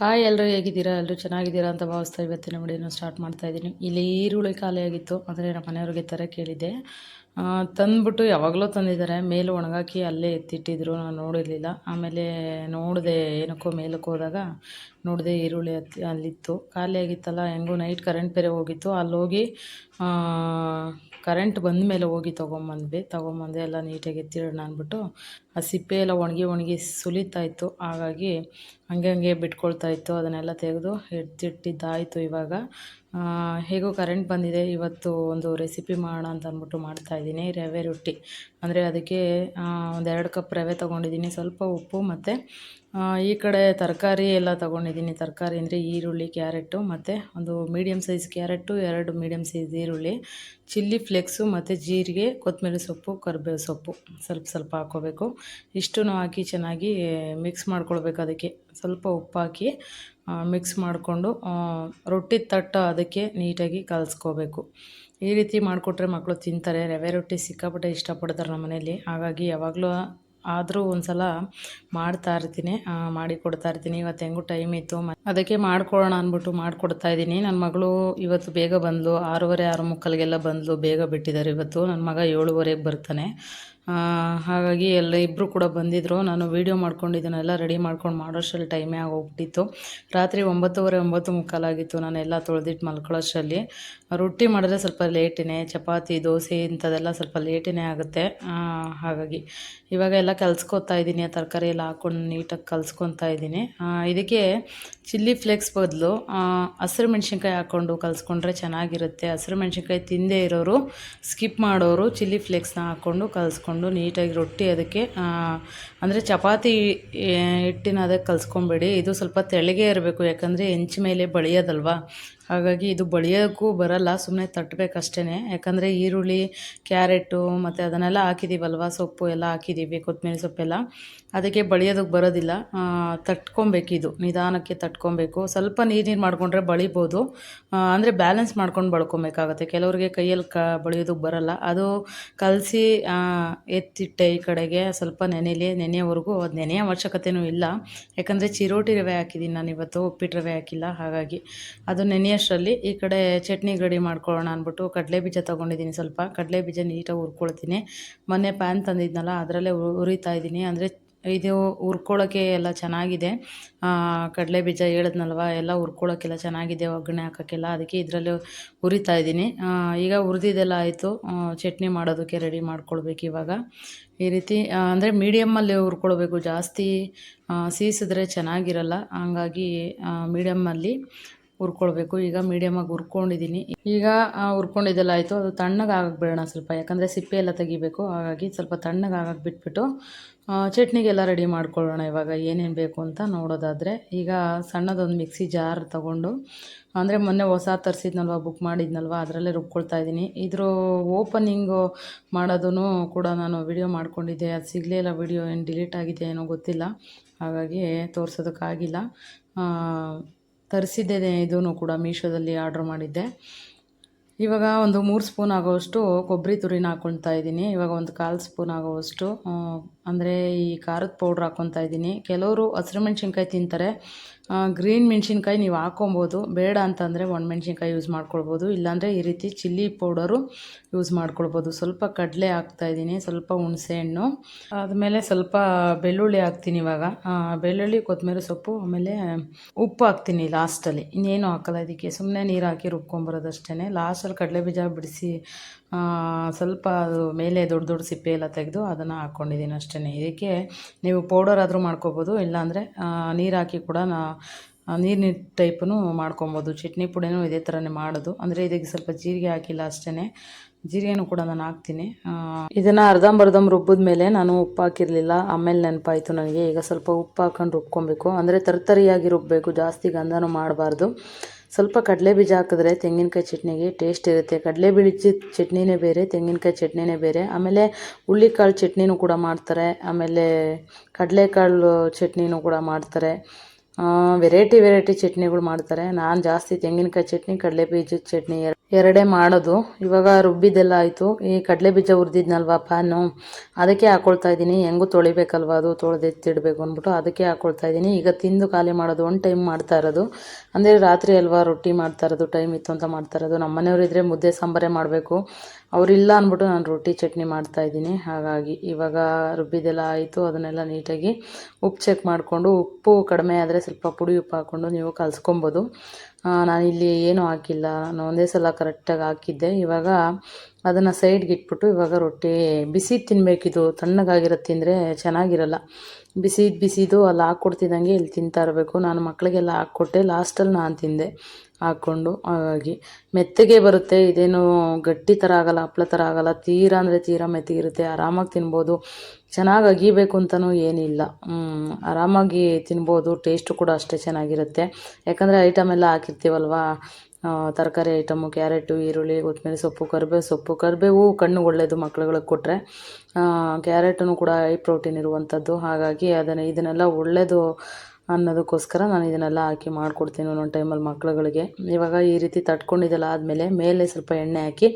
Hi ಎಲ್ಲರೂ ಹೇಗಿದ್ದೀರಾ? ಎಲ್ಲರೂ ಚೆನ್ನಾಗಿದ್ದೀರಾ ಅಂತ ಭಾವಿಸ್ತಾ ಇವತ್ತಿನ ವಿಡಿಯೋನ ಸ್ಟಾರ್ಟ್ ಮಾಡ್ತಾ ಇದ್ದೀನಿ. ಇಲ್ಲಿ ಈರುಳ್ಳಿ ಖಾಲಿಯಾಗಿತ್ತು ಅಂದರೆ ನಮ್ಮ ಮನೆಯವ್ರಿಗೆ ಥರ ಕೇಳಿದ್ದೆ. ಆ, ತಂದ್ಬಿಟ್ಟು ಯಾವಾಗಲೂ ತಂದಿದ್ದಾರೆ. ಮೇಲೆ ಒಣಗಾಕಿ ಅಲ್ಲೇ ಎತ್ತಿಟ್ಟಿದ್ರು ನಾನು ನೋಡಿರಲಿಲ್ಲ. ಆಮೇಲೆ ನೋಡಿದೆ ಏನಕ್ಕೋ ಮೇಲಕ್ಕೆ ಹೋದಾಗ ನೋಡಿದೆ ಈರುಳ್ಳಿ ಹತ್ತಿ ಅಲ್ಲಿತ್ತು. ಖಾಲಿ ಆಗಿತ್ತಲ್ಲ ಹೆಂಗೂ ನೈಟ್ ಕರೆಂಟ್ ಬೇರೆ ಹೋಗಿತ್ತು. ಅಲ್ಲಿ ಹೋಗಿ ಕರೆಂಟ್ ಬಂದ ಮೇಲೆ ಹೋಗಿ ತೊಗೊಂಬಂದ್ವಿ. ತೊಗೊಂಬಂದೆ ಎಲ್ಲ ನೀಟಾಗಿ ಎತ್ತಿಡೋಣ ಅಂದ್ಬಿಟ್ಟು ಆ ಸಿಪ್ಪೆ ಎಲ್ಲ ಒಣಗಿ ಒಣಗಿ ಸುಲಿತಾ ಇತ್ತು. ಹಾಗಾಗಿ ಹಂಗೆ ಹಂಗೆ ಬಿಟ್ಕೊಳ್ತಾ ಇತ್ತು. ಅದನ್ನೆಲ್ಲ ತೆಗೆದು ಎತ್ತಿಟ್ಟಿದ್ದಾಯಿತು ಇವಾಗ. ಹೇಗೋ ಕರೆಂಟ್ ಬಂದಿದೆ, ಇವತ್ತು ಒಂದು ರೆಸಿಪಿ ಮಾಡೋಣ ಅಂತ ಅಂದ್ಬಿಟ್ಟು ಮಾಡ್ತಾಯಿದ್ದೀನಿ ರವೆ ರೊಟ್ಟಿ. ಅಂದರೆ ಅದಕ್ಕೆ ಒಂದೆರಡು ಕಪ್ ರವೆ ತೊಗೊಂಡಿದ್ದೀನಿ. ಸ್ವಲ್ಪ ಉಪ್ಪು ಮತ್ತು ಈ ಕಡೆ ತರಕಾರಿ ಎಲ್ಲ ತೊಗೊಂಡಿದ್ದೀನಿ. ತರಕಾರಿ ಅಂದರೆ ಈರುಳ್ಳಿ, ಕ್ಯಾರೆಟು ಮತ್ತು ಒಂದು ಮೀಡಿಯಮ್ ಸೈಜ್ ಕ್ಯಾರೆಟು, ಎರಡು ಮೀಡಿಯಮ್ ಸೈಜ್ ಈರುಳ್ಳಿ, ಚಿಲ್ಲಿ ಫ್ಲೆಕ್ಸು ಮತ್ತು ಜೀರಿಗೆ, ಕೊತ್ತಂಬರಿ ಸೊಪ್ಪು ಕರಿಬೇವು ಸೊಪ್ಪು. ಸ್ವಲ್ಪ ಸ್ವಲ್ಪ ಹಾಕ್ಕೋಬೇಕು ಇಷ್ಟು ಹಾಕಿ ಚೆನ್ನಾಗಿ ಮಿಕ್ಸ್ ಮಾಡ್ಕೊಳ್ಬೇಕು ಅದಕ್ಕೆ. ಸ್ವಲ್ಪ ಉಪ್ಪು ಹಾಕಿ ಮಿಕ್ಸ್ ಮಾಡಿಕೊಂಡು ರೊಟ್ಟಿ ತಟ್ಟು ಅದಕ್ಕೆ ನೀಟಾಗಿ ಕಲಿಸ್ಕೋಬೇಕು. ಈ ರೀತಿ ಮಾಡಿಕೊಟ್ರೆ ಮಕ್ಕಳು ತಿಂತಾರೆ. ರವೆ ರೊಟ್ಟಿ ಸಿಕ್ಕಾಪಟ್ಟೆ ಇಷ್ಟಪಡ್ತಾರೆ ನಮ್ಮ ಮನೇಲಿ. ಹಾಗಾಗಿ ಯಾವಾಗಲೂ ಆದರೂ ಒಂದು ಸಲ ಮಾಡ್ತಾ ಇರ್ತೀನಿ ಮಾಡಿ ಕೊಡ್ತಾ ಇರ್ತೀನಿ. ಇವತ್ತು ಹೆಂಗೂ ಟೈಮ್ ಇತ್ತು. ಅದಕ್ಕೆ ಮಾಡ್ಕೊಳ್ಳೋಣ ಅಂದ್ಬಿಟ್ಟು ಮಾಡ್ಕೊಡ್ತಾ ಇದ್ದೀನಿ. ನನ್ನ ಮಗಳು ಇವತ್ತು ಬೇಗ ಬಂದಳು ಆರೂವರೆ, ಆರು ಮುಕ್ಕಾಲಿಗೆಲ್ಲ ಬಂದಳು ಬೇಗ ಬಿಟ್ಟಿದ್ದಾರೆ ಇವತ್ತು. ನನ್ನ ಮಗ ಏಳುವರೆಗೆ ಬರ್ತಾನೆ. ಹಾಗಾಗಿ ಎಲ್ಲ ಇಬ್ಬರು ಕೂಡ ಬಂದಿದ್ದರು ನಾನು ವೀಡಿಯೋ ಮಾಡ್ಕೊಂಡಿದ್ದನ್ನೆಲ್ಲ ರೆಡಿ ಮಾಡ್ಕೊಂಡು ಮಾಡೋಷ್ಟರಲ್ಲಿ ಟೈಮೇ ಆಗೋಗ್ಬಿಟ್ಟಿತ್ತು. ರಾತ್ರಿ ಒಂಬತ್ತುವರೆ, ಒಂಬತ್ತು ಮುಕ್ಕಾಲಾಗಿತ್ತು. ನಾನೆಲ್ಲ ತೊಳೆದಿಟ್ಟು ಮಲ್ಕೊಳ್ಳೋಷ್ಟರಲ್ಲಿ. ರೊಟ್ಟಿ ಮಾಡಿದ್ರೆ ಸ್ವಲ್ಪ ಲೇಟಿನೇ. ಚಪಾತಿ, ದೋಸೆ ಇಂಥದ್ದೆಲ್ಲ ಸ್ವಲ್ಪ ಲೇಟಿನೇ ಆಗುತ್ತೆ. ಹಾಗಾಗಿ ಇವಾಗ ಎಲ್ಲ ಕಲ್ಸ್ಕೊತಾ ಇದ್ದೀನಿ. ತರಕಾರಿ ಎಲ್ಲ ಹಾಕ್ಕೊಂಡು ನೀಟಾಗಿ ಕಲ್ಸ್ಕೊತಾ ಇದ್ದೀನಿ. ಇದಕ್ಕೆ ಚಿಲ್ಲಿ ಫ್ಲೇಕ್ಸ್ ಬದಲು ಹಸಿರು ಮೆಣಸಿನ್ಕಾಯಿ ಹಾಕ್ಕೊಂಡು ಕಲಿಸ್ಕೊಂಡ್ರೆ ಚೆನ್ನಾಗಿರುತ್ತೆ. ಹಸಿರು ಮೆಣಸಿನ್ಕಾಯಿ ತಿಂದೇ ಇರೋರು ಸ್ಕಿಪ್ ಮಾಡೋರು ಚಿಲ್ಲಿ ಫ್ಲೇಕ್ಸ್ನ ಹಾಕ್ಕೊಂಡು ಕಲಿಸ್ಕೊಂಡು ನೀಟಾಗಿ ರೊಟ್ಟಿ ಅದಕ್ಕೆ ಅಂದರೆ ಚಪಾತಿ ಹಿಟ್ಟಿನ ಅದಕ್ಕೆ ಕಲಿಸ್ಕೊಂಬೇಡಿ. ಇದು ಸ್ವಲ್ಪ ತೆಳ್ಳಗೆ ಇರಬೇಕು, ಯಾಕಂದರೆ ಹೆಂಚು ಮೇಲೆ ಬಳಿಯೋದಲ್ವಾ? ಹಾಗಾಗಿ ಇದು ಬಳಿಯೋಕ್ಕೂ ಬರಲ್ಲ ಸುಮ್ಮನೆ ತಟ್ಟಬೇಕಷ್ಟೇ ಯಾಕಂದರೆ ಈರುಳ್ಳಿ, ಕ್ಯಾರೆಟು ಮತ್ತು ಅದನ್ನೆಲ್ಲ ಹಾಕಿದ್ದೀವಲ್ವ ಸೊಪ್ಪು ಎಲ್ಲ ಹಾಕಿದ್ದೀವಿ ಕೊತ್ತಂಬರಿ ಸೊಪ್ಪೆಲ್ಲ. ಅದಕ್ಕೆ ಬಳಿಯೋದಕ್ಕೆ ಬರೋದಿಲ್ಲ. ತಟ್ಕೊಬೇಕು ಇದು, ನಿಧಾನಕ್ಕೆ ತಟ್ಕೊಬೇಕು. ಸ್ವಲ್ಪ ನೀರು ನೀರು ಮಾಡಿಕೊಂಡ್ರೆ ಬಳಿಬೋದು. ಅಂದರೆ ಬ್ಯಾಲೆನ್ಸ್ ಮಾಡ್ಕೊಂಡು ಬಳ್ಕೊಬೇಕಾಗತ್ತೆ. ಕೆಲವರಿಗೆ ಕೈಯಲ್ಲಿ ಕ, ಬಳಿಯೋದಕ್ಕೆ ಬರಲ್ಲ. ಅದು ಕಲಸಿ ಎತ್ತಿಟ್ಟೆ ಈ ಕಡೆಗೆ ಸ್ವಲ್ಪ ನೆನೆಲಿ ನೆನೆಯವರೆಗೂ ಅದು ನೆನೆಯ ಅವಶ್ಯಕತೆಯೂ ಇಲ್ಲ. ಯಾಕಂದರೆ ಚಿರೋಟಿ ರವೆ ಹಾಕಿದ್ದೀನಿ ನಾನು ಇವತ್ತು, ಉಪ್ಪಿಟ್ಟು ರವೆ ಹಾಕಿಲ್ಲ, ಹಾಗಾಗಿ ಅದು ನೆನೆಯಷ್ಟರಲ್ಲಿ ಈ ಕಡೆ ಚಟ್ನಿ ಗಡಿ ಮಾಡ್ಕೊಳ್ಳೋಣ ಅಂದ್ಬಿಟ್ಟು ಕಡಲೆ ಬೀಜ ತೊಗೊಂಡಿದ್ದೀನಿ ಸ್ವಲ್ಪ. ಕಡಲೆ ಬೀಜ ನೀಟಾಗಿ ಹುರ್ಕೊಳ್ತೀನಿ. ಮೊನ್ನೆ ಪ್ಯಾನ್ ತಂದಿದ್ನಲ್ಲ, ಅದರಲ್ಲೇ ಉರಿತಾ ಇದ್ದೀನಿ ಅಂದರೆ ಇದು ಹುರ್ಕೊಳ್ಳೋಕ್ಕೆ ಎಲ್ಲ ಚೆನ್ನಾಗಿದೆ. ಕಡಲೆ ಬೀಜ ಹೇಳಿದ್ನಲ್ವ, ಎಲ್ಲ ಹುರ್ಕೊಳ್ಳೋಕ್ಕೆಲ್ಲ ಚೆನ್ನಾಗಿದೆ, ಒಗ್ಗರಣೆ ಹಾಕೋಕ್ಕೆಲ್ಲ ಅದಕ್ಕೆ ಇದರಲ್ಲೂ ಹುರಿತಾ ಇದ್ದೀನಿ. ಈಗ ಹುರಿದಿದ್ದೆಲ್ಲ ಆಯಿತು. ಚಟ್ನಿ ಮಾಡೋದಕ್ಕೆ ರೆಡಿ ಮಾಡ್ಕೊಳ್ಬೇಕು ಇವಾಗ. ಈ ರೀತಿ ಅಂದರೆ ಮೀಡಿಯಮ್ಮಲ್ಲಿ ಹುರ್ಕೊಳ್ಬೇಕು. ಜಾಸ್ತಿ ಸೀಸಿದ್ರೆ ಚೆನ್ನಾಗಿರಲ್ಲ. ಹಂಗಾಗಿ ಮೀಡಿಯಮ್ಮಲ್ಲಿ ಹುರ್ಕೊಳ್ಬೇಕು. ಈಗ ಮೀಡಿಯಮಾಗಿ ಹುರ್ಕೊಂಡಿದ್ದೀನಿ ಈಗ ಹುರ್ಕೊಂಡಿದ್ದೆಲ್ಲ ಆಯಿತು. ಅದು ತಣ್ಣಗೆ ಆಗಕ್ಕೆ ಬಿಡೋಣ ಸ್ವಲ್ಪ. ಯಾಕಂದರೆ ಸಿಪ್ಪೆ ಎಲ್ಲ ತೆಗಿಬೇಕು. ಹಾಗಾಗಿ ಸ್ವಲ್ಪ ತಣ್ಣಗೆ ಆಗಕ್ಕೆ ಬಿಟ್ಬಿಟ್ಟು ಚಟ್ನಿಗೆಲ್ಲ ರೆಡಿ ಮಾಡ್ಕೊಳ್ಳೋಣ ಇವಾಗ. ಏನೇನು ಬೇಕು ಅಂತ ನೋಡೋದಾದರೆ, ಈಗ ಸಣ್ಣದೊಂದು ಮಿಕ್ಸಿ ಜಾರ್ ತಗೊಂಡು, ಅಂದರೆ ಮೊನ್ನೆ ಹೊಸ ತರಿಸಿದ್ನಲ್ವ ಬುಕ್ ಮಾಡಿದ್ನಲ್ವ, ಅದರಲ್ಲೇ ರುಬ್ಕೊಳ್ತಾ ಇದ್ದೀನಿ ಇದ್ರ ಓಪನಿಂಗು ಮಾಡೋದೂ ಕೂಡ ನಾನು ವಿಡಿಯೋ ಮಾಡ್ಕೊಂಡಿದ್ದೆ. ಅದು ಸಿಗಲೇ ಇಲ್ಲ ವಿಡಿಯೋ ಏನು ಡಿಲೀಟ್ ಆಗಿದೆ ಏನೋ ಗೊತ್ತಿಲ್ಲ. ಹಾಗಾಗಿ ತೋರಿಸೋದಕ್ಕಾಗಿಲ್ಲ. ತರಿಸಿದ್ದೆ ಇದೂ ಕೂಡ ಮೀಶೋದಲ್ಲಿ ಆರ್ಡ್ರ್ ಮಾಡಿದ್ದೆ. ಇವಾಗ ಒಂದು ಮೂರು ಸ್ಪೂನ್ ಆಗೋವಷ್ಟು ಕೊಬ್ಬರಿ ತುರಿನ ಹಾಕ್ಕೊಳ್ತಾ ಇದ್ದೀನಿ. ಇವಾಗ ಒಂದು ಕಾಲು ಸ್ಪೂನ್ ಆಗೋವಷ್ಟು ಅಂದರೆ ಈ ಖಾರದ ಪೌಡ್ರ್ ಹಾಕ್ಕೊತಾ ಇದ್ದೀನಿ. ಕೆಲವರು ಹಸಿರು ಮೆಣಸಿನ್ಕಾಯಿ ತಿಂತಾರೆ. ಗ್ರೀನ್ ಮೆಣಸಿನ್ಕಾಯಿ ನೀವು ಹಾಕೊಬೋದು. ಬೇಡ ಅಂತಂದರೆ ಒಣಮೆಣ್ಸಿನ್ಕಾಯಿ ಯೂಸ್ ಮಾಡ್ಕೊಳ್ಬೋದು. ಇಲ್ಲಾಂದರೆ ಈ ರೀತಿ ಚಿಲ್ಲಿ ಪೌಡರು ಯೂಸ್ ಮಾಡ್ಕೊಳ್ಬೋದು. ಸ್ವಲ್ಪ ಕಡಲೆ ಹಾಕ್ತಾ ಇದ್ದೀನಿ, ಸ್ವಲ್ಪ ಹುಣಸೆಹಣ್ಣು ಆದಮೇಲೆ ಸ್ವಲ್ಪ ಬೆಳ್ಳುಳ್ಳಿ ಹಾಕ್ತೀನಿ ಇವಾಗ. ಬೆಳ್ಳುಳ್ಳಿ ಕೊತ್ತಂಬರಿ ಸೊಪ್ಪು, ಆಮೇಲೆ ಉಪ್ಪು ಹಾಕ್ತೀನಿ ಲಾಸ್ಟಲ್ಲಿ ಇನ್ನೇನು ಹಾಕಲ್ಲ ಇದಕ್ಕೆ. ಸುಮ್ಮನೆ ನೀರು ಹಾಕಿ ರುಬ್ಕೊಂಬರೋದಷ್ಟೇ ಲಾಸ್ಟಲ್ಲಿ ಕಡಲೆ ಬೀಜ ಬಿಡಿಸಿ ಸ್ವಲ್ಪ ಅದು ಮೇಲೆ ದೊಡ್ಡ ದೊಡ್ಡ ಸಿಪ್ಪೆ ಎಲ್ಲ ತೆಗೆದು ಅದನ್ನು ಹಾಕ್ಕೊಂಡಿದ್ದೀನಿ ಅಷ್ಟೇ ಇದಕ್ಕೆ ನೀವು ಪೌಡರ್ ಆದರೂ ಮಾಡ್ಕೋಬೋದು, ಇಲ್ಲಾಂದರೆ ನೀರು ಹಾಕಿ ಕೂಡ ನಾ ನೀರಿನ ಟೈಪನ್ನು ಟೈಪೂ ಮಾಡ್ಕೊಬೋದು. ಚಟ್ನಿ ಪುಡಿನೂ ಇದೇ ಥರನೇ ಮಾಡೋದು. ಅಂದರೆ ಇದಕ್ಕೆ ಸ್ವಲ್ಪ ಜೀರಿಗೆ ಹಾಕಿಲ್ಲ ಅಷ್ಟೇ ಜೀರಿಗೆನೂ ಕೂಡ ನಾನು ಹಾಕ್ತೀನಿ. ಇದನ್ನು ಅರ್ಧಂಬರ್ಧಂ ರುಬ್ಬಿದ ಮೇಲೆ ನಾನು ಉಪ್ಪು ಹಾಕಿರಲಿಲ್ಲ. ಆಮೇಲೆ ನೆನಪಾಯಿತು ನನಗೆ. ಈಗ ಸ್ವಲ್ಪ ಉಪ್ಪು ಹಾಕೊಂಡು ರುಬ್ಕೊಬೇಕು. ಅಂದರೆ ತರ್ತರಿಯಾಗಿ ರುಬ್ಬಬೇಕು ಜಾಸ್ತಿ ಗಂಧನೂ ಮಾಡಬಾರ್ದು. ಸ್ವಲ್ಪ ಕಡಲೆ ಬೀಜ ಹಾಕಿದ್ರೆ ತೆಂಗಿನಕಾಯಿ ಚಟ್ನಿಗೆ ಟೇಸ್ಟ್ ಇರುತ್ತೆ. ಕಡಲೆ ಬೀಜ ಚಟ್ನಿನೇ ಬೇರೆ, ತೆಂಗಿನಕಾಯಿ ಚಟ್ನಿನೇ ಬೇರೆ. ಆಮೇಲೆ ಹುಳ್ಳಿಕಾಳು ಚಟ್ನಿನೂ ಕೂಡ ಮಾಡ್ತಾರೆ. ಆಮೇಲೆ ಕಡಲೆಕಾಳು ಚಟ್ನಿನೂ ಕೂಡ ಮಾಡ್ತಾರೆ. ವೆರೈಟಿ ವೆರೈಟಿ ಚಟ್ನಿಗಳು ಮಾಡ್ತಾರೆ. ನಾನು ಜಾಸ್ತಿ ತೆಂಗಿನಕಾಯಿ ಚಟ್ನಿ, ಕಡಲೆ ಬೀಜದ ಚಟ್ನಿ ಎರಡೇ ಮಾಡೋದು. ಇವಾಗ ರುಬ್ಬಿದ್ದೆಲ್ಲ ಆಯಿತು. ಈ ಕಡಲೆ ಬೀಜ ಹುರಿದಿದ್ನಲ್ವ ಪ್ಯಾನು? ಅದಕ್ಕೆ ಹಾಕ್ಕೊಳ್ತಾ ಇದ್ದೀನಿ. ಹೆಂಗೂ ತೊಳಿಬೇಕಲ್ವ ಅದು? ತೊಳೆದಿತ್ತಿಡಬೇಕು ಅಂದ್ಬಿಟ್ಟು ಅದಕ್ಕೆ ಹಾಕ್ಕೊಳ್ತಾ ಇದ್ದೀನಿ. ಈಗ ತಿಂದು ಖಾಲಿ ಮಾಡೋದು ಒಂದು ಟೈಮ್ ಮಾಡ್ತಾ ಇರೋದು. ಅಂದರೆ ರಾತ್ರಿ ಅಲ್ವಾ ರೊಟ್ಟಿ ಮಾಡ್ತಾ ಇರೋದು, ಟೈಮ್ ಇತ್ತು ಅಂತ ಮಾಡ್ತಾ ಇರೋದು. ನಮ್ಮ ಮನೆಯವರಿದ್ರೆ ಮುದ್ದೆ ಸಾಂಬಾರೇ ಮಾಡಬೇಕು. ಅವರಿಲ್ಲ ಅಂದ್ಬಿಟ್ಟು ನಾನು ರೊಟ್ಟಿ ಚಟ್ನಿ ಮಾಡ್ತಾ ಇದ್ದೀನಿ. ಹಾಗಾಗಿ ಇವಾಗ ರುಬ್ಬಿದೆಲ್ಲ ಆಯಿತು. ಅದನ್ನೆಲ್ಲ ನೀಟಾಗಿ ಉಪ್ಪು ಚೆಕ್ ಮಾಡಿಕೊಂಡು, ಉಪ್ಪು ಕಡಿಮೆ ಆದರೆ ಸ್ವಲ್ಪ ಪುಡಿ ಉಪ್ಪು ಹಾಕ್ಕೊಂಡು ನೀವು ಕಲಿಸ್ಕೊಬೋದು. ನಾನಿಲ್ಲಿ ಏನೂ ಹಾಕಿಲ್ಲ. ನಾನು ಒಂದೇ ಸಲ ಕರೆಕ್ಟಾಗಿ ಹಾಕಿದ್ದೆ. ಇವಾಗ ಅದನ್ನು ಸೈಡ್ಗೆ ಇಟ್ಬಿಟ್ಟು ಇವಾಗ ರೊಟ್ಟಿ ಬಿಸಿ ತಿನ್ನಬೇಕಿದು ತಣ್ಣಗಾಗಿರೋದು ತಿಂದರೆ ಚೆನ್ನಾಗಿರಲ್ಲ. ಬಿಸಿದು ಬಿಸಿದು ಅಲ್ಲಿ ಹಾಕ್ಕೊಡ್ತಿದ್ದಂಗೆ ಇಲ್ಲಿ ತಿಂತಾ ಇರಬೇಕು. ನಾನು ಮಕ್ಕಳಿಗೆಲ್ಲ ಹಾಕ್ಕೊಟ್ಟೆ. ಲಾಸ್ಟಲ್ಲಿ ನಾನು ತಿಂದೆ. ಹಾಕ್ಕೊಂಡು, ಹಾಗಾಗಿ ಮೆತ್ತಗೆ ಬರುತ್ತೆ. ಇದೇನು ಗಟ್ಟಿ ಥರ ಆಗಲ್ಲ, ಹಪ್ಳ ಥರ ಆಗಲ್ಲ. ತೀರಾ ಅಂದರೆ ತೀರಾ ಮೆತ್ತಗಿರುತ್ತೆ. ಆರಾಮಾಗಿ ತಿನ್ಬೋದು. ಚೆನ್ನಾಗಿ ಅಗಿಬೇಕು ಅಂತಲೂ ಏನಿಲ್ಲ. ಆರಾಮಾಗಿ ತಿನ್ಬೋದು. ಟೇಸ್ಟು ಕೂಡ ಅಷ್ಟೇ ಚೆನ್ನಾಗಿರುತ್ತೆ. ಯಾಕಂದರೆ ಐಟಮ್ ಎಲ್ಲ ಹಾಕಿರ್ತೀವಲ್ವಾ? ತರಕಾರಿ ಐಟಮು, ಕ್ಯಾರೆಟು, ಈರುಳ್ಳಿ, ಕೊತ್ತಂಬರಿ ಸೊಪ್ಪು ಕರಿಬೇವು ಸೊಪ್ಪು. ಕರಿಬೇವು ಕಣ್ಣು ಒಳ್ಳೆಯದು ಮಕ್ಳುಗಳಿಗೆ ಕೊಟ್ಟರೆ ಕ್ಯಾರೆಟನ್ನು ಕೂಡ ಹೈ ಪ್ರೋಟೀನ್ ಇರುವಂಥದ್ದು. ಹಾಗಾಗಿ ಅದನ್ನು ಇದನ್ನೆಲ್ಲ ಒಳ್ಳೆಯದು ಅನ್ನೋದಕ್ಕೋಸ್ಕರ ನಾನು ಇದನ್ನೆಲ್ಲ ಹಾಕಿ ಮಾಡಿಕೊಡ್ತೀನಿ ಒಂದೊಂದು ಟೈಮಲ್ಲಿ ಮಕ್ಳುಗಳಿಗೆ. ಇವಾಗ ಈ ರೀತಿ ತಟ್ಕೊಂಡಿದ್ದೆಲ್ಲ ಆದಮೇಲೆ ಮೇಲೆ ಸ್ವಲ್ಪ ಎಣ್ಣೆ ಹಾಕಿ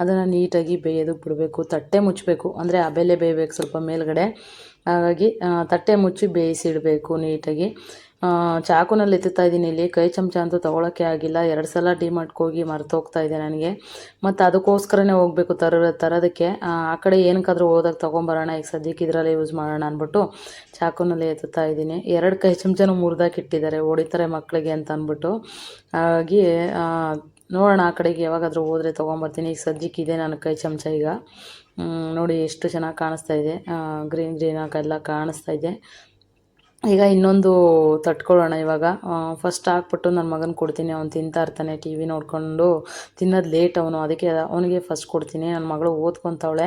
ಅದನ್ನು ನೀಟಾಗಿ ಬೇಯೋದಕ್ಕೆ ಬಿಡಬೇಕು. ತಟ್ಟೆ ಮುಚ್ಚಬೇಕು. ಅಂದರೆ ಅಬೆಲೆ ಬೇಯಬೇಕು ಸ್ವಲ್ಪ ಮೇಲ್ಗಡೆ. ಹಾಗಾಗಿ ತಟ್ಟೆ ಮುಚ್ಚಿ ಬೇಯಿಸಿಡಬೇಕು ನೀಟಾಗಿ. ಚಾಕುನಲ್ಲಿ ಎತ್ತುತ್ತಾ ಇದ್ದೀನಿ ಇಲ್ಲಿ. ಕೈ ಚಮಚ ಅಂತೂ ತೊಗೊಳಕ್ಕೆ ಆಗಿಲ್ಲ. ಎರಡು ಸಲ ಡಿಮಾರ್ಟ್ಗೆ ಹೋಗಿ ಮರ್ತೋಗ್ತಾ ಇದೆ ನನಗೆ. ಮತ್ತು ಅದಕ್ಕೋಸ್ಕರನೇ ಹೋಗಬೇಕು ತರ, ತರೋದಕ್ಕೆ. ಆ ಕಡೆ ಏನಕ್ಕಾದ್ರೂ ಹೋದಾಗ ತೊಗೊಂಬರೋಣ. ಈಗ ಸದ್ಯಕ್ಕೆ ಇದರಲ್ಲೇ ಯೂಸ್ ಮಾಡೋಣ ಅಂದ್ಬಿಟ್ಟು ಚಾಕುನಲ್ಲಿ ಎತ್ತುತ್ತಾ ಇದ್ದೀನಿ. ಎರಡು ಕೈ ಚಮಚನೂ ಮುರಿದಾಕಿಟ್ಟಿದ್ದಾರೆ ಹೊಡಿತಾರೆ ಮಕ್ಕಳಿಗೆ ಅಂತ ಅಂದ್ಬಿಟ್ಟು. ಹಾಗಾಗಿ ನೋಡೋಣ ಆ ಕಡೆಗೆ ಯಾವಾಗಾದರೂ ಹೋದರೆ ತೊಗೊಂಬರ್ತೀನಿ. ಈಗ ಸದ್ಯಕ್ಕೆ ಇದೆ ನನ್ನ ಕೈ ಚಮಚ ಈಗ. ನೋಡಿ ಎಷ್ಟು ಚೆನ್ನಾಗಿ ಕಾಣಿಸ್ತಾ ಇದೆ. ಗ್ರೀನ್ ಗ್ರೀನ್ ಎಲ್ಲ ಕಾಣಿಸ್ತಾ ಇದೆ. ಈಗ ಇನ್ನೊಂದು ತಟ್ಕೊಳ್ಳೋಣ ಇವಾಗ. ಫಸ್ಟ್ ಹಾಕ್ಬಿಟ್ಟು ನನ್ನ ಮಗನ ಕೊಡ್ತೀನಿ, ಅವ್ನು ತಿಂತಾ ಇರ್ತಾನೆ ಟಿ ವಿ ನೋಡಿಕೊಂಡು. ತಿನ್ನೋದು ಲೇಟ್ ಅವನು, ಅದಕ್ಕೆ ಅವನಿಗೆ ಫಸ್ಟ್ ಕೊಡ್ತೀನಿ. ನನ್ನ ಮಗಳು ಓದ್ಕೊತಾವಳೆ.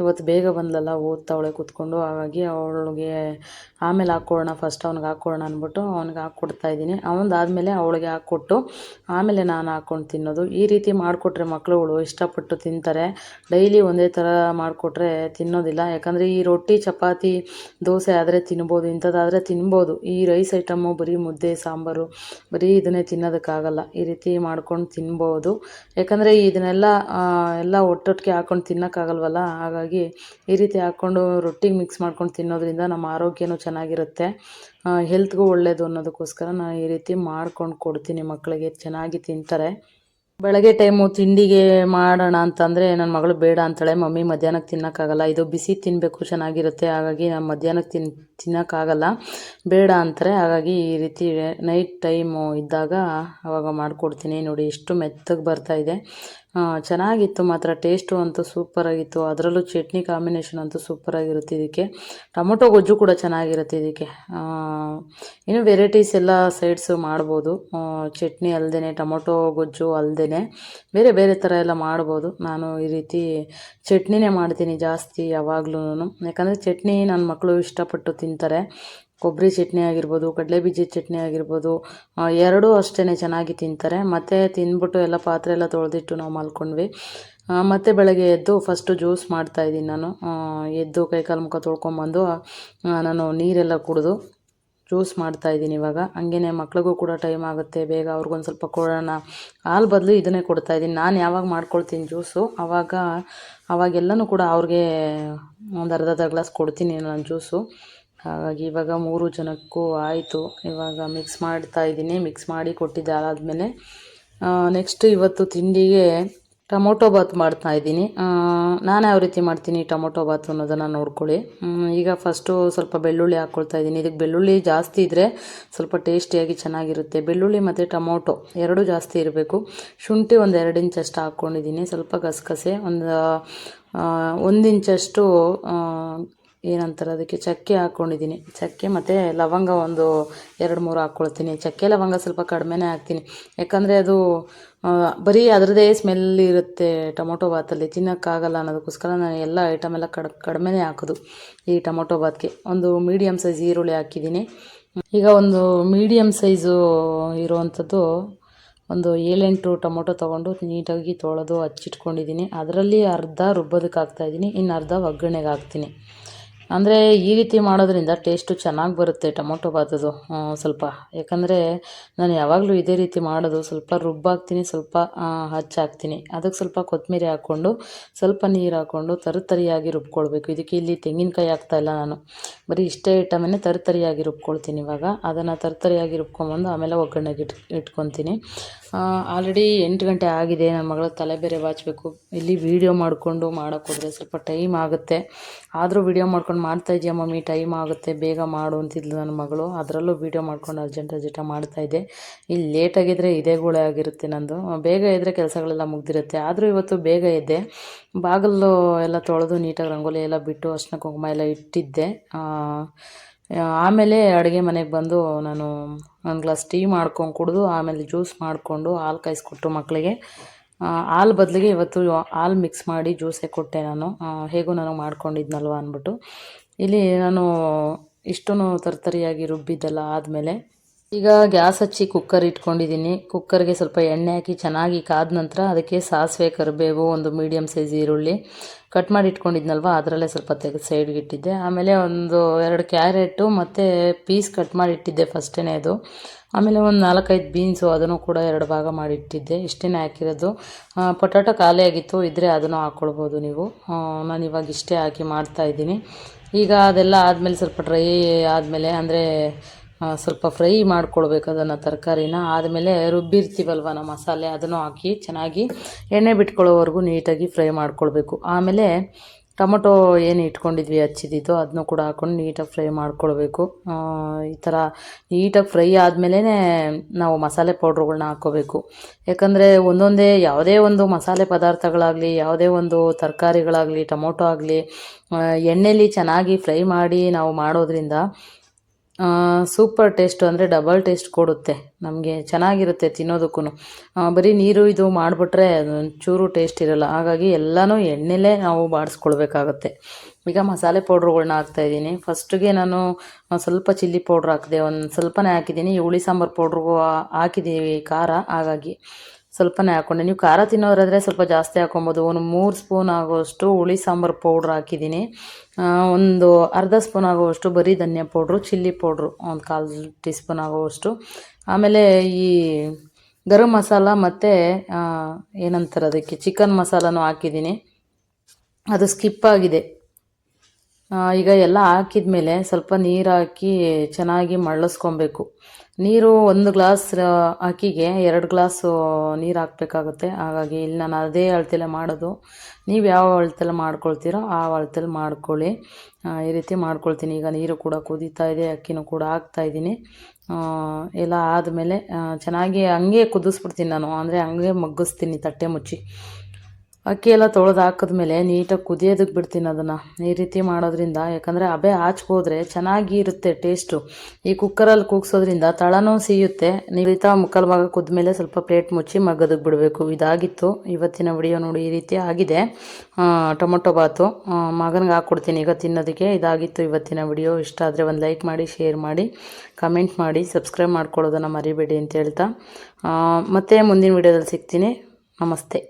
ಇವತ್ತು ಬೇಗ ಬಂದಲಲ್ಲ, ಓದ್ತಾವಳೆ ಕೂತ್ಕೊಂಡು. ಹಾಗಾಗಿ ಅವಳಿಗೆ ಆಮೇಲೆ ಹಾಕ್ಕೊಳ್ಳೋಣ ಫಸ್ಟ್ ಅವ್ನಿಗೆ ಹಾಕ್ಕೊಳ್ಳೋಣ ಅಂದ್ಬಿಟ್ಟು ಅವ್ನಿಗೆ ಹಾಕ್ಕೊಡ್ತಾ ಇದ್ದೀನಿ. ಆದಮೇಲೆ ಅವಳಿಗೆ ಹಾಕ್ಕೊಟ್ಟು, ಆಮೇಲೆ ನಾನು ಹಾಕ್ಕೊಂಡು ತಿನ್ನೋದು. ಈ ರೀತಿ ಮಾಡಿಕೊಟ್ರೆ ಮಕ್ಕಳುಗಳು ಇಷ್ಟಪಟ್ಟು ತಿಂತಾರೆ. ಡೈಲಿ ಒಂದೇ ಥರ ಮಾಡಿಕೊಟ್ರೆ ತಿನ್ನೋದಿಲ್ಲ. ಯಾಕಂದರೆ ಈ ರೊಟ್ಟಿ, ಚಪಾತಿ, ದೋಸೆ ಆದರೆ ತಿನ್ಬೋದು, ಇಂಥದ್ದಾದರೆ ತಿನ್ಬೋದು. ಈ ರೈಸ್ ಐಟಮ್ಮು ಬರೀ ಮುದ್ದೆ, ಸಾಂಬಾರು ಬರೀ ಇದನ್ನೇ ತಿನ್ನೋದಕ್ಕಾಗಲ್ಲ. ಈ ರೀತಿ ಮಾಡ್ಕೊಂಡು ತಿನ್ಬೋದು. ಯಾಕಂದರೆ ಇದನ್ನೆಲ್ಲ ಎಲ್ಲ ಒಟ್ಟೊಟ್ಟಿಗೆ ಹಾಕ್ಕೊಂಡು ತಿನ್ನೋಕ್ಕಾಗಲ್ವಲ್ಲ? ಹಾಗಾಗಿ ಈ ರೀತಿ ಹಾಕ್ಕೊಂಡು ರೊಟ್ಟಿಗೆ ಮಿಕ್ಸ್ ಮಾಡ್ಕೊಂಡು ತಿನ್ನೋದ್ರಿಂದ ನಮ್ಮ ಆರೋಗ್ಯನೂ ಚೆನ್ನಾಗಿರುತ್ತೆ. ಹೆಲ್ತ್ಗೂ ಒಳ್ಳೆಯದು ಅನ್ನೋದಕ್ಕೋಸ್ಕರ ನಾನು ಈ ರೀತಿ ಮಾಡ್ಕೊಂಡು ಕೊಡ್ತೀನಿ ಮಕ್ಕಳಿಗೆ. ಚೆನ್ನಾಗಿ ತಿಂತಾರೆ. ಬೆಳಗ್ಗೆ ಟೈಮು ತಿಂಡಿಗೆ ಮಾಡೋಣ ಅಂತಂದರೆ ನನ್ನ ಮಗಳು ಬೇಡ ಅಂತಾಳೆ. ಮಮ್ಮಿ ಮಧ್ಯಾಹ್ನಕ್ಕೆ ತಿನ್ನೋಕ್ಕಾಗಲ್ಲ. ಇದು ಬಿಸಿ ತಿನ್ನಬೇಕು ಚೆನ್ನಾಗಿರುತ್ತೆ. ಹಾಗಾಗಿ ನಾನು ಮಧ್ಯಾಹ್ನಕ್ಕೆ ತಿನ್ ತಿನ್ನೋಕ್ಕಾಗಲ್ಲ. ಬೇಡ ಅಂತಾರೆ. ಹಾಗಾಗಿ ಈ ರೀತಿ ನೈಟ್ ಟೈಮು ಇದ್ದಾಗ ಅವಾಗ ಮಾಡಿಕೊಡ್ತೀನಿ. ನೋಡಿ ಎಷ್ಟು ಮೆತ್ತಗೆ ಬರ್ತಾ ಇದೆ. ಆ, ಚೆನ್ನಾಗಿತ್ತು ಮಾತ್ರ ಟೇಸ್ಟು ಅಂತೂ ಸೂಪರಾಗಿತ್ತು ಅದರಲ್ಲೂ ಚಟ್ನಿ ಕಾಂಬಿನೇಷನ್ ಅಂತೂ ಸೂಪರಾಗಿರುತ್ತೆ ಇದಕ್ಕೆ. ಟೊಮೊಟೊ ಗೊಜ್ಜು ಕೂಡ ಚೆನ್ನಾಗಿರುತ್ತೆ ಇದಕ್ಕೆ. ಇನ್ನು ವೆರೈಟೀಸ್ ಎಲ್ಲ ಸೈಡ್ಸು ಮಾಡ್ಬೋದು. ಚಟ್ನಿ ಅಲ್ಲದೇ ಟೊಮೊಟೊ ಗೊಜ್ಜು ಅಲ್ಲದೇ ಬೇರೆ ಬೇರೆ ಥರ ಎಲ್ಲ ಮಾಡ್ಬೋದು. ನಾನು ಈ ರೀತಿ ಚಟ್ನಿನೇ ಮಾಡ್ತೀನಿ ಜಾಸ್ತಿ ಯಾವಾಗ್ಲೂ ಯಾಕಂದರೆ ಚಟ್ನಿ ನನ್ನ ಮಕ್ಕಳು ಇಷ್ಟಪಟ್ಟು ತಿಂತಾರೆ. ಕೊಬ್ಬರಿ ಚಟ್ನಿ ಆಗಿರ್ಬೋದು ಕಡಲೆ ಬೀಜದ ಚಟ್ನಿ ಆಗಿರ್ಬೋದು ಎರಡೂ ಅಷ್ಟೇ ಚೆನ್ನಾಗಿ ತಿಂತಾರೆ. ಮತ್ತು ತಿಂದ್ಬಿಟ್ಟು ಎಲ್ಲ ಪಾತ್ರೆ ಎಲ್ಲ ತೊಳೆದಿಟ್ಟು ನಾವು ಮಲ್ಕೊಂಡ್ವಿ. ಮತ್ತು ಬೆಳಗ್ಗೆ ಎದ್ದು ಫಸ್ಟು ಜ್ಯೂಸ್ ಮಾಡ್ತಾಯಿದ್ದೀನಿ ನಾನು. ಎದ್ದು ಕೈಕಾಲು ಮುಖ ತೊಳ್ಕೊಂಬಂದು ನಾನು ನೀರೆಲ್ಲ ಕುಡಿದು ಜ್ಯೂಸ್ ಮಾಡ್ತಾ ಇದ್ದೀನಿ ಇವಾಗ. ಹಂಗೇನೆ ಮಕ್ಳಿಗೂ ಕೂಡ ಟೈಮ್ ಆಗುತ್ತೆ. ಬೇಗ ಅವ್ರಿಗೊಂದು ಸ್ವಲ್ಪ ಕೊಡೋಣ. ಹಾಲು ಬದಲು ಇದನ್ನೇ ಕೊಡ್ತಾ ಇದ್ದೀನಿ. ನಾನು ಯಾವಾಗ ಮಾಡ್ಕೊಳ್ತೀನಿ ಜ್ಯೂಸು ಆವಾಗ ಅವಾಗೆಲ್ಲನೂ ಕೂಡ ಅವ್ರಿಗೆ ಒಂದು ಅರ್ಧ ಅರ್ಧ ಗ್ಲಾಸ್ ಕೊಡ್ತೀನಿ ನಾನು ಜ್ಯೂಸು. ಹಾಗಾಗಿ ಇವಾಗ ಮೂರು ಜನಕ್ಕೂ ಆಯಿತು. ಇವಾಗ ಮಿಕ್ಸ್ ಮಾಡ್ತಾ ಇದ್ದೀನಿ. ಮಿಕ್ಸ್ ಮಾಡಿ ಕೊಟ್ಟಿದ್ದೆ ಅದಾದಮೇಲೆ ನೆಕ್ಸ್ಟ್ ಇವತ್ತು ತಿಂಡಿಗೆ ಟೊಮೊಟೊ ಬಾತ್ ಮಾಡ್ತಾ ಇದ್ದೀನಿ. ನಾನು ಯಾವ ರೀತಿ ಮಾಡ್ತೀನಿ ಟೊಮೊಟೊ ಬಾತ್ ಅನ್ನೋದನ್ನು ನೋಡ್ಕೊಳ್ಳಿ. ಈಗ ಫಸ್ಟು ಸ್ವಲ್ಪ ಬೆಳ್ಳುಳ್ಳಿ ಹಾಕ್ಕೊಳ್ತಾ ಇದ್ದೀನಿ. ಇದಕ್ಕೆ ಬೆಳ್ಳುಳ್ಳಿ ಜಾಸ್ತಿ ಇದ್ದರೆ ಸ್ವಲ್ಪ ಟೇಸ್ಟಿಯಾಗಿ ಚೆನ್ನಾಗಿರುತ್ತೆ. ಬೆಳ್ಳುಳ್ಳಿ ಮತ್ತು ಟೊಮೊಟೊ ಎರಡೂ ಜಾಸ್ತಿ ಇರಬೇಕು. ಶುಂಠಿ ಒಂದು ಎರಡು ಇಂಚಷ್ಟು ಹಾಕ್ಕೊಂಡಿದ್ದೀನಿ ಸ್ವಲ್ಪ ಗಸಗಸೆ ಒಂದು ಒಂದು ಇಂಚಷ್ಟು ಏನಂತಾರೆ, ಅದಕ್ಕೆ ಚಕ್ಕೆ ಹಾಕ್ಕೊಂಡಿದ್ದೀನಿ ಚಕ್ಕೆ ಮತ್ತು ಲವಂಗ ಒಂದು ಎರಡು ಮೂರು ಹಾಕ್ಕೊಳ್ತೀನಿ. ಚಕ್ಕೆ, ಲವಂಗ ಸ್ವಲ್ಪ ಕಡಿಮೆನೇ ಹಾಕ್ತೀನಿ. ಯಾಕಂದರೆ ಅದು ಬರೀ ಅದರದ್ದೇ ಸ್ಮೆಲ್ ಇರುತ್ತೆ ಟೊಮೊಟೊ ಬಾತಲ್ಲಿ ತಿನ್ನೋಕ್ಕಾಗಲ್ಲ ಅನ್ನೋದಕ್ಕೋಸ್ಕರ ನಾನು ಎಲ್ಲ ಐಟಮ್ ಎಲ್ಲ ಕಡ್, ಕಡಿಮೆನೇ ಹಾಕೋದು ಈ ಟೊಮೊಟೊ ಬಾತ್ಗೆ ಒಂದು ಮೀಡಿಯಮ್ ಸೈಜ್ ಈರುಳ್ಳಿ ಹಾಕಿದ್ದೀನಿ. ಈಗ ಒಂದು ಮೀಡಿಯಮ್ ಸೈಜು ಇರುವಂಥದ್ದು ಒಂದು ಏಳೆಂಟು ಟೊಮೊಟೊ ತೊಗೊಂಡು ನೀಟಾಗಿ ತೊಳೆದು ಹಚ್ಚಿಟ್ಕೊಂಡಿದ್ದೀನಿ. ಅದರಲ್ಲಿ ಅರ್ಧ ರುಬ್ಬೋದಕ್ಕೆ ಹಾಕ್ತಾಯಿದ್ದೀನಿ ಇನ್ನು ಅರ್ಧ ಒಗ್ಗರಣೆಗೆ ಹಾಕ್ತೀನಿ. ಅಂದರೆ ಈ ರೀತಿ ಮಾಡೋದ್ರಿಂದ ಟೇಸ್ಟು ಚೆನ್ನಾಗಿ ಬರುತ್ತೆ ಟೊಮೊಟೊ ಬಾತದು ಸ್ವಲ್ಪ. ಯಾಕಂದರೆ ನಾನು ಯಾವಾಗಲೂ ಇದೇ ರೀತಿ ಮಾಡೋದು. ಸ್ವಲ್ಪ ರುಬ್ಬಾಕ್ತೀನಿ ಸ್ವಲ್ಪ ಹಚ್ಚಿ ಹಚ್ಚಾಕ್ತೀನಿ ಅದಕ್ಕೆ ಸ್ವಲ್ಪ ಕೊತ್ತಂಬರಿ ಹಾಕ್ಕೊಂಡು, ಸ್ವಲ್ಪ ನೀರು ಹಾಕ್ಕೊಂಡು ತರಿತರಿಯಾಗಿ ರುಬ್ಕೊಳ್ಬೇಕು. ಇದಕ್ಕೆ ಇಲ್ಲಿ ತೆಂಗಿನಕಾಯಿ ಹಾಕ್ತಾಯಿಲ್ಲ ನಾನು. ಬರೀ ಇಷ್ಟೇ ಐಟಮನ್ನೇ ತರಿತರಿಯಾಗಿ ರುಬ್ಕೊಳ್ತೀನಿ ಇವಾಗ. ಅದನ್ನು ತರಿತರಿಯಾಗಿ ರುಬ್ಕೊಂಬಂದು ಆಮೇಲೆ ಒಗ್ಗರಣೆಗೆ ಇಟ್, ಇಟ್ಕೊತೀನಿ. ಆಲ್ರೆಡಿ ಎಂಟು ಗಂಟೆ ಆಗಿದೆ. ನನ್ನ ಮಗಳ ತಲೆ ಬೇರೆ ಬಾಚಬೇಕು. ಇಲ್ಲಿ ವೀಡಿಯೋ ಮಾಡಿಕೊಂಡು ಮಾಡೋಕ್ಕೋದ್ರೆ ಸ್ವಲ್ಪ ಟೈಮ್ ಆಗುತ್ತೆ. ಆದರೂ ವೀಡಿಯೋ ಮಾಡ್ಕೊಂಡು ಮಾಡ್ತಾ ಇದೆಯಾ ಮಮ್ಮಿ? ಟೈಮ್ ಆಗುತ್ತೆ. ಬೇಗ ಮಾಡು ಅಂತಿದ್ಲು ನನ್ನ ಮಗಳು. ಅದರಲ್ಲೂ ವೀಡಿಯೋ ಮಾಡ್ಕೊಂಡು ಅರ್ಜೆಂಟ್ ಮಾಡ್ತಾ ಮಾಡ್ತಾಯಿದ್ದೆ ಇಲ್ಲಿ ಲೇಟಾಗಿದ್ದರೆ ಇದೇ ಗೋಳೆ ಆಗಿರುತ್ತೆ ನಂದು. ಬೇಗ ಇದ್ದರೆ ಕೆಲಸಗಳೆಲ್ಲ ಮುಗ್ದಿರುತ್ತೆ. ಆದರೂ ಇವತ್ತು ಬೇಗ ಎದ್ದೆ. ಬಾಗಿಲು ಎಲ್ಲ ತೊಳೆದು ನೀಟಾಗಿ ರಂಗೋಲಿ ಎಲ್ಲ ಬಿಟ್ಟು ಅರ್ಶಿನ ಕುಂಕುಮ ಎಲ್ಲ ಇಟ್ಟಿದ್ದೆ. ಆಮೇಲೆ ಅಡುಗೆ ಮನೆಗೆ ಬಂದು ನಾನು ಒಂದು ಗ್ಲಾಸ್ ಟೀ ಮಾಡ್ಕೊಂಡು ಕುಡಿದು, ಆಮೇಲೆ ಜ್ಯೂಸ್ ಮಾಡಿಕೊಂಡು ಹಾಲು ಕಾಯಿಸ್ಕೊಟ್ಟು ಮಕ್ಕಳಿಗೆ ಹಾಲು ಬದಲಿಗೆ ಇವತ್ತು ಹಾಲು ಮಿಕ್ಸ್ ಮಾಡಿ ಜ್ಯೂಸೇ ಕೊಟ್ಟೆ ನಾನು. ಹೇಗೂ ನಾನು ಮಾಡ್ಕೊಂಡಿದ್ನಲ್ವ ಅಂದ್ಬಿಟ್ಟು. ಇಲ್ಲಿ ನಾನು ಇಷ್ಟೂ ತರ್ತರಿಯಾಗಿ ರುಬ್ಬಿದ್ದೆಲ್ಲ ಆದಮೇಲೆ ಈಗ ಗ್ಯಾಸ್ ಹಚ್ಚಿ ಕುಕ್ಕರ್ ಇಟ್ಕೊಂಡಿದ್ದೀನಿ ಕುಕ್ಕರ್ಗೆ ಸ್ವಲ್ಪ ಎಣ್ಣೆ ಹಾಕಿ ಚೆನ್ನಾಗಿ ಕಾದ ನಂತರ ಅದಕ್ಕೆ ಸಾಸಿವೆ, ಕರಿಬೇವು, ಒಂದು ಮೀಡಿಯಮ್ ಸೈಜ್ ಈರುಳ್ಳಿ ಕಟ್ ಮಾಡಿ ಇಟ್ಕೊಂಡಿದ್ನಲ್ವ? ಅದರಲ್ಲೇ ಸ್ವಲ್ಪ ತೆಗೆದು ಸೈಡ್ಗೆ ಇಟ್ಟಿದ್ದೆ. ಆಮೇಲೆ ಒಂದು ಎರಡು ಕ್ಯಾರೆಟು ಮತ್ತು ಪೀಸ್ ಕಟ್ ಮಾಡಿ ಇಟ್ಟಿದ್ದೆ ಫಸ್ಟೇ ಅದು. ಆಮೇಲೆ ಒಂದು ನಾಲ್ಕೈದು ಬೀನ್ಸು ಅದನ್ನು ಕೂಡ ಎರಡು ಭಾಗ ಮಾಡಿ ಇಟ್ಟಿದ್ದೆ. ಇಷ್ಟೇ ಹಾಕಿರೋದು. ಪೊಟ್ಯಾಟೊ ಖಾಲಿ ಆಗಿತ್ತು. ಇದ್ದರೆ ಅದನ್ನು ಹಾಕ್ಕೊಳ್ಬೋದು ನೀವು. ನಾನು ಇವಾಗ ಇಷ್ಟೇ ಹಾಕಿ ಮಾಡ್ತಾ ಇದ್ದೀನಿ. ಈಗ ಅದೆಲ್ಲ ಆದಮೇಲೆ ಸ್ವಲ್ಪ ಡ್ರೈ ಆದಮೇಲೆ, ಅಂದರೆ ಸ್ವಲ್ಪ ಫ್ರೈ ಮಾಡ್ಕೊಳ್ಬೇಕು ಅದನ್ನು ತರಕಾರಿನ. ಆದಮೇಲೆ ರುಬ್ಬಿರ್ತೀವಲ್ವ ನಮ್ಮ ಮಸಾಲೆ, ಅದನ್ನು ಹಾಕಿ ಚೆನ್ನಾಗಿ ಎಣ್ಣೆ ಬಿಟ್ಕೊಳ್ಳೋವರೆಗೂ ನೀಟಾಗಿ ಫ್ರೈ ಮಾಡ್ಕೊಳ್ಬೇಕು. ಆಮೇಲೆ ಟೊಮೊಟೊ ಏನು ಇಟ್ಕೊಂಡಿದ್ವಿ ಹಚ್ಚಿದ್ದು ಅದನ್ನು ಕೂಡ ಹಾಕ್ಕೊಂಡು ನೀಟಾಗಿ ಫ್ರೈ ಮಾಡ್ಕೊಳ್ಬೇಕು. ಈ ಥರ ನೀಟಾಗಿ ಫ್ರೈ ಆದಮೇಲೆ ನಾವು ಮಸಾಲೆ ಪೌಡ್ರುಗಳನ್ನ ಹಾಕ್ಕೋಬೇಕು ಯಾಕಂದರೆ ಒಂದೊಂದೇ, ಯಾವುದೇ ಒಂದು ಮಸಾಲೆ ಪದಾರ್ಥಗಳಾಗಲಿ, ಯಾವುದೇ ಒಂದು ತರಕಾರಿಗಳಾಗಲಿ, ಟೊಮೊಟೊ ಆಗಲಿ ಎಣ್ಣೆಲಿ ಚೆನ್ನಾಗಿ ಫ್ರೈ ಮಾಡಿ ನಾವು ಮಾಡೋದ್ರಿಂದ ಸೂಪರ್ ಟೇಸ್ಟು ಅಂದರೆ ಡಬಲ್ ಟೇಸ್ಟ್ ಕೊಡುತ್ತೆ. ನಮಗೆ ಚೆನ್ನಾಗಿರುತ್ತೆ ತಿನ್ನೋದಕ್ಕೂ ಬರೀ ನೀರು ಇದು ಮಾಡಿಬಿಟ್ರೆ ಚೂರು ಟೇಸ್ಟ್ ಇರಲ್ಲ. ಹಾಗಾಗಿ ಎಲ್ಲನೂ ಎಣ್ಣೆಲೇ ನಾವು ಬಾಡಿಸ್ಕೊಳ್ಬೇಕಾಗತ್ತೆ. ಈಗ ಮಸಾಲೆ ಪೌಡ್ರ್ಗಳ್ನ ಹಾಕ್ತಾ ಇದ್ದೀನಿ. ಫಸ್ಟಿಗೆ ನಾನು ಸ್ವಲ್ಪ ಚಿಲ್ಲಿ ಪೌಡ್ರ್ ಹಾಕಿದೆ, ಒಂದು ಸ್ವಲ್ಪನೇ ಹಾಕಿದ್ದೀನಿ. ಹುಳಿ ಸಾಂಬಾರು ಪೌಡ್ರಿಗೂ ಹಾಕಿದ್ದೀವಿ ಖಾರ. ಹಾಗಾಗಿ ಸ್ವಲ್ಪನೇ ಹಾಕ್ಕೊಂಡೆ ನೀವು ಖಾರ ತಿನ್ನೋರಾದರೆ ಸ್ವಲ್ಪ ಜಾಸ್ತಿ ಹಾಕೊಬೋದು. ಒಂದು ಮೂರು ಸ್ಪೂನ್ ಆಗುವಷ್ಟು ಹುಳಿ ಸಾಂಬಾರು ಪೌಡ್ರ್ ಹಾಕಿದ್ದೀನಿ. ಒಂದು ಅರ್ಧ ಸ್ಪೂನ್ ಆಗುವಷ್ಟು ಬರೀ ಧನಿಯಾ ಪೌಡ್ರು, ಚಿಲ್ಲಿ ಪೌಡ್ರು, ಒಂದು ಕಾಲು ಟೀ ಸ್ಪೂನ್ ಆಗುವಷ್ಟು. ಆಮೇಲೆ ಈ ಗರಂ ಮಸಾಲ ಮತ್ತು ಏನಂತಾರೆ ಅದಕ್ಕೆ ಚಿಕನ್ ಮಸಾಲನೂ ಹಾಕಿದ್ದೀನಿ. ಅದು ಸ್ಕಿಪ್ ಆಗಿದೆ. ಈಗ ಎಲ್ಲ ಹಾಕಿದ ಮೇಲೆ ಸ್ವಲ್ಪ ನೀರು ಹಾಕಿ ಚೆನ್ನಾಗಿ ಮಳ್ಳಿಸ್ಕೊಬೇಕು. ನೀರು ಒಂದು ಗ್ಲಾಸ್ ಅಕ್ಕಿಗೆ ಎರಡು ಗ್ಲಾಸು ನೀರು ಹಾಕಬೇಕಾಗುತ್ತೆ. ಹಾಗಾಗಿ ಇಲ್ಲಿ ನಾನು ಅದೇ ಅಳತೆಲೆ ಮಾಡೋದು. ನೀವು ಯಾವ ಅಳತೆಲೆ ಮಾಡ್ಕೊಳ್ತೀರೋ ಆ ಅಳತೆಲೆ ಮಾಡ್ಕೊಳ್ಳಿ. ಈ ರೀತಿ ಮಾಡ್ಕೊಳ್ತೀನಿ. ಈಗ ನೀರು ಕೂಡ ಕುದೀತಾ ಇದೆ, ಅಕ್ಕಿನೂ ಕೂಡ ಹಾಕ್ತಾ ಇದ್ದೀನಿ. ಎಲ್ಲ ಆದಮೇಲೆ ಚೆನ್ನಾಗಿ ಹಂಗೆ ಕುದಿಸ್ಬಿಡ್ತೀನಿ ನಾನು. ಅಂದರೆ ಹಂಗೆ ಮಗ್ಗಿಸ್ತೀನಿ ತಟ್ಟೆ ಮುಚ್ಚಿ. ಅಕ್ಕಿ ಎಲ್ಲ ತೊಳೆದು ಹಾಕಿದ್ಮೇಲೆ ನೀಟಾಗಿ ಕುದಿಯೋದಕ್ಕೆ ಬಿಡ್ತೀನಿ ಅದನ್ನು. ಈ ರೀತಿ ಮಾಡೋದ್ರಿಂದ, ಯಾಕಂದರೆ ಅಬೆ ಆಚ್ಕೋದ್ರೆ ಚೆನ್ನಾಗಿ ಇರುತ್ತೆ ಟೇಸ್ಟು. ಈ ಕುಕ್ಕರಲ್ಲಿ ಕೂಗ್ಸೋದ್ರಿಂದ ತಳನೂ ಈ ಥರ ಮುಕ್ಕಾಲು ಭಾಗ ಕುದ್ಮೇಲೆ ಸ್ವಲ್ಪ ಪ್ಲೇಟ್ ಮುಚ್ಚಿ ಮಗ್ಗದಕ್ಕೆ ಬಿಡಬೇಕು. ಇದಾಗಿತ್ತು. ಇವತ್ತಿನ ವಿಡಿಯೋ ನೋಡಿ ಈ ರೀತಿ ಆಗಿದೆ. ಟೊಮೊಟೊ ಬಾತು. ಮಗನಿಗೆ ಹಾಕ್ಕೊಡ್ತೀನಿ ಈಗ ತಿನ್ನೋದಕ್ಕೆ. ಇದಾಗಿತ್ತು ಇವತ್ತಿನ ವಿಡಿಯೋ. ಇಷ್ಟ ಆದರೆ ಒಂದು ಲೈಕ್ ಮಾಡಿ, ಶೇರ್ ಮಾಡಿ, ಕಮೆಂಟ್ ಮಾಡಿ, ಸಬ್ಸ್ಕ್ರೈಬ್ ಮಾಡ್ಕೊಳ್ಳೋದನ್ನು ಮರಿಬೇಡಿ ಅಂತ ಹೇಳ್ತಾ. ಮತ್ತೆ ಮುಂದಿನ ವಿಡಿಯೋದಲ್ಲಿ ಸಿಗ್ತೀನಿ. ನಮಸ್ತೆ.